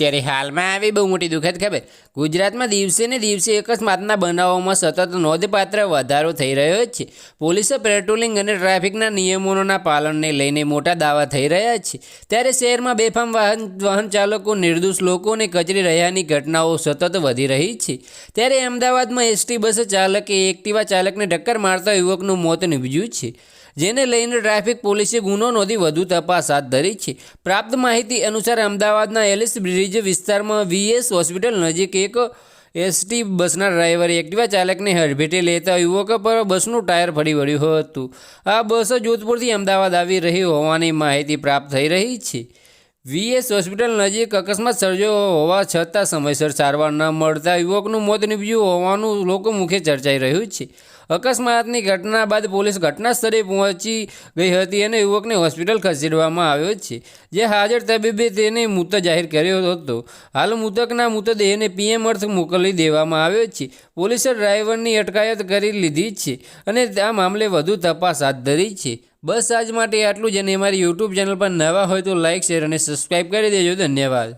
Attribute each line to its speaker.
Speaker 1: ત્યારે હાલમાં આવી બહુ મોટી દુઃખદ ખબર. ગુજરાતમાં દિવસે ને દિવસે અકસ્માતના બનાવોમાં સતત નોંધપાત્ર વધારો થઈ રહ્યો છે. પોલીસે પેટ્રોલિંગ અને ટ્રાફિકના નિયમોના પાલનને લઈને મોટા દાવા થઈ રહ્યા છે. ત્યારે શહેરમાં બેફામ વાહન વાહન ચાલકો, નિર્દોષ લોકોને કચરી રહ્યાની ઘટનાઓ સતત વધી રહી છે. ત્યારે અમદાવાદમાં એસટી બસ ચાલકે, એક્ટિવા ચાલકને ટક્કર મારતા યુવકનું મોત નીપજ્યું છે. જેને લઈને ટ્રાફિક પોલીસે ગુનો નોંધી વધુ તપાસ હાથ ધરી છે. પ્રાપ્ત માહિતી અનુસાર અમદાવાદના એલિસ બ્રિજ વિસ્તારમાં વીએસ હોસ્પિટલ નજીક એક એસટી બસના ડ્રાઈવરે એક્ટિવા ચાલકને હડભેટે લેતા યુવક પર બસનું ટાયર ફરી વળ્યું હતું. આ બસ જોધપુરથી અમદાવાદ આવી રહી હોવાની માહિતી પ્રાપ્ત થઈ રહી છે. વીએસ હોસ્પિટલ નજીક અકસ્માત સર્જો હોવા છતાં સમયસર સારવાર ન મળતા યુવકનું મોત નીપજ્યું હોવાનું લોકો મુખે ચર્ચાઈ રહ્યું છે. અકસ્માતની ઘટના બાદ પોલીસ ઘટના સ્થળે પહોંચી ગઈ હતી અને યુવકને હોસ્પિટલ ખસેડવામાં આવ્યો છે. જે હાજર તબીબે તેને મૃત જાહેર કર્યો હતો. હાલ મૃતકના મૃતદેહને પીએમ અર્થ મોકલી દેવામાં આવ્યો છે. પોલીસે ડ્રાઈવરની અટકાયત કરી લીધી છે અને આ મામલે વધુ તપાસ હાથ ધરી છે. બસ આજ માટે આટલું જ અને અમારી યુટ્યુબ ચેનલ પર નવા હોય તો લાઇક શેર અને સબસ્ક્રાઈબ કરી દેજો. ધન્યવાદ.